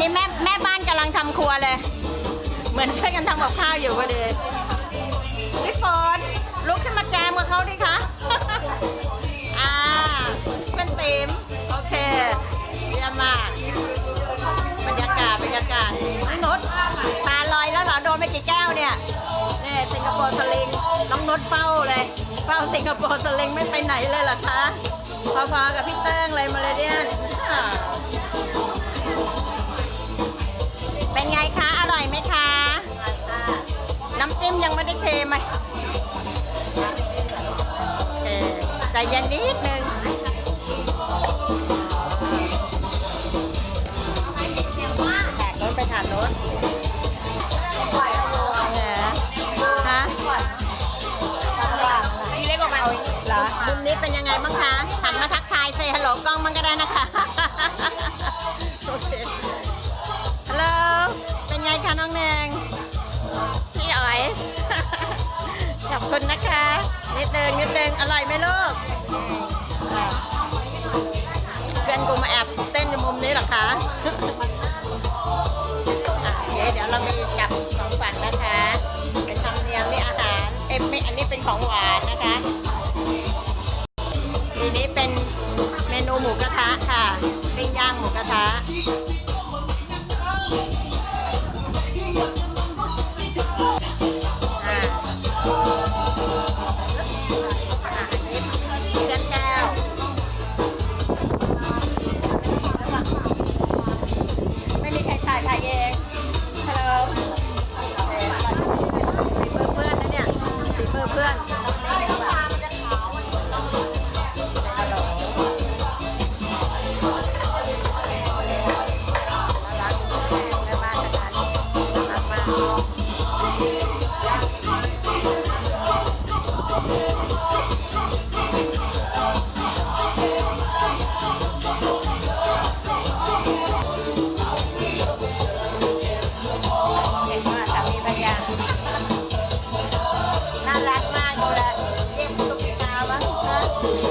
นี้แม่แม่บ้านกำลังทำครัวเลย เหมือนช่วยกันทำกับข้าวอยู่พอดีพี่ฝนลุกขึ้นมาแจมกับเขาดิคะอ่าเป็นตีมโอเคเยี่ยมมากบรรยากาศบรรยากาศน้องนุชตาลอยแล้วเหรอโดนไปกี่แก้วเนี่ยนี่สิงคโปร์สลิงน้องนุชเฝ้าเลย เฝ้าสิงคโปร์สลิงไม่ไปไหนเลยเหรอคะพอๆกับพี่เต้ ไม่ได้เทไหมโอเคใจเย็นนิดนึงแขกรถไปถามรถฮะนี่เล็กกว่ามันเหรอมุมนี้เป็นยังไงบ้างคะ หันมาทักทายเซฮัลโหลกล้องมัน คุณนะคะ นิดนึงนิดนึงอร่อยไหมลูก น่